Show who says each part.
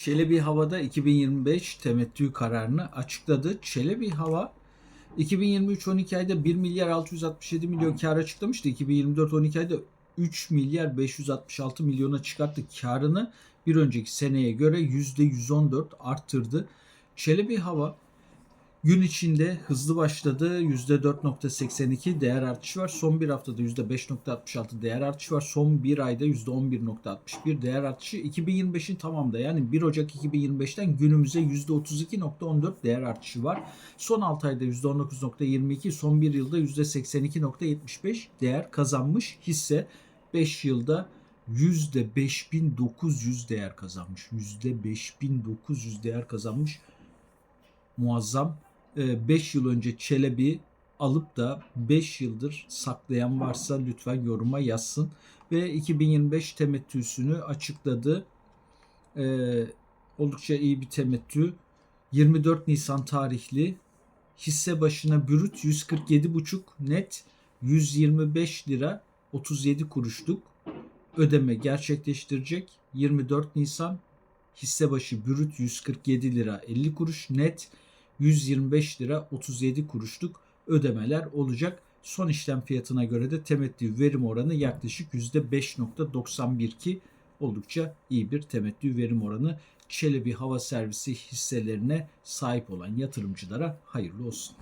Speaker 1: Çelebi Hava'da 2025 temettü kararını açıkladı. Çelebi Hava 2023 12 ayda 1 milyar 667 milyon kar açıklamıştı. 2024 12 ayda 3 milyar 566 milyona çıkarttı karını bir önceki seneye göre %114 arttırdı. Çelebi Hava gün içinde hızlı başladı. %4.82 değer artışı var. Son bir haftada %5.66 değer artışı var. Son bir ayda %11.61 değer artışı. 2025'in tamamda yani 1 Ocak 2025'ten günümüze %32.14 değer artışı var. Son 6 ayda %19.22, son bir yılda %82.75 değer kazanmış hisse 5 yılda %5900 değer kazanmış. %5900 değer kazanmış. Muazzam. 5 yıl önce Çelebi alıp da 5 yıldır saklayan varsa lütfen yoruma yazsın. Ve 2025 temettüsünü açıkladı. Ee, oldukça iyi bir temettü. 24 Nisan tarihli hisse başına brüt 147,5 net 125 lira 37 kuruşluk ödeme gerçekleştirecek. 24 Nisan hisse başı brüt 147 lira 50 kuruş net 125 lira 37 kuruşluk ödemeler olacak. Son işlem fiyatına göre de temettü verim oranı yaklaşık %5.91 ki oldukça iyi bir temettü verim oranı. Çelebi Hava Servisi hisselerine sahip olan yatırımcılara hayırlı olsun.